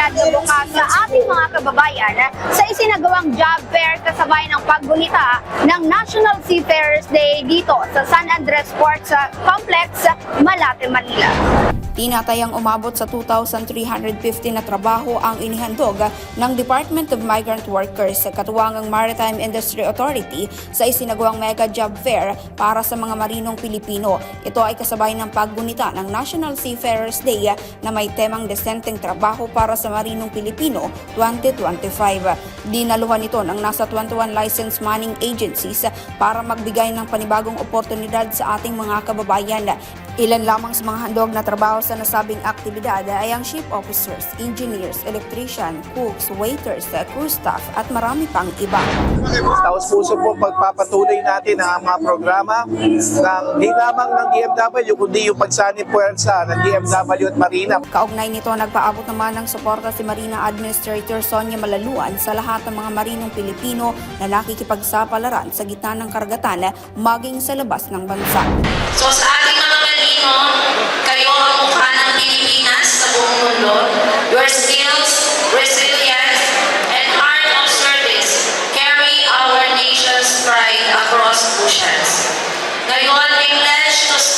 oportunidad bukas sa ating mga kababayan sa isinagawang job fair kasabay ng paggunita ng National Seafarers Day dito sa San Andres Sports Complex, Malate, Manila. Tinatayang umabot sa 2,350 na trabaho ang inihandog ng Department of Migrant Workers sa katuwangang Maritime Industry Authority sa isinagawang mega job fair para sa mga marinong Pilipino. Ito ay kasabay ng paggunita ng National Seafarers Day na may temang desenteng trabaho para sa marinong Pilipino 2025. Dinaluhan ito ng nasa 21 licensed manning agencies para magbigay ng panibagong oportunidad sa ating mga kababayan. Ilan lamang sa mga handog na trabaho sa nasabing aktibidad ay ang ship officers, engineers, electrician, cooks, waiters, crew staff at marami pang iba. Taos puso po pagpapatuloy natin ang mga programa ng di lamang ng DMW kundi yung pagsani puwersa ng DMW at Marina. Kaugnay nito, nagpaabot naman ng suporta si Marina Administrator Sonia Malaluan sa lahat ng mga marinong Pilipino na nakikipagsapalaran sa gitna ng karagatan maging sa labas ng bansa. So sa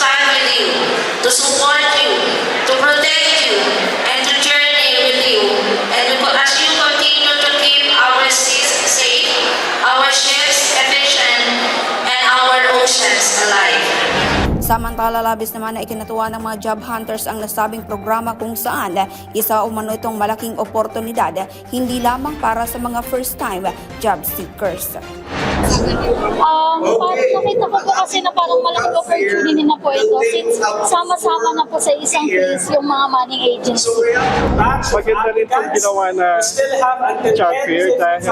stand with you, to support you, to protect you, and to journey with you. And we- as you continue to keep our seas safe, our ships efficient, and our oceans alive. Samantala, labis naman na ikinatuwa ng mga job hunters ang nasabing programa kung saan isa umano itong malaking oportunidad hindi lamang para sa mga first-time job seekers. Um, parang nakita ko po kasi na parang malaking opportunity na po ito since sama-sama na po sa isang place yung mga manning agency. Maganda rin itong ginawa na job fair dahil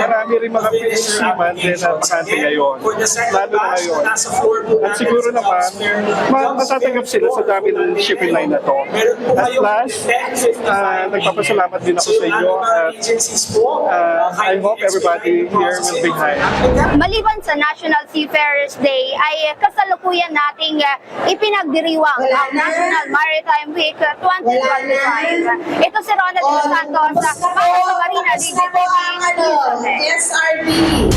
marami rin mga pinagsiman din na bakante ngayon, lalo na ngayon. At siguro naman, ma- matatanggap sila sa dami ng shipping line na to. At last, uh, nagpapasalamat din ako sa inyo at uh, I hope everybody here will be high. Maliban sa National Seafarers Day ay kasalukuyan nating uh, ipinagdiriwang ang National Maritime Week uh, 2025. Ito si Ronald Dos Santos sa Marina DGTV News. SRB.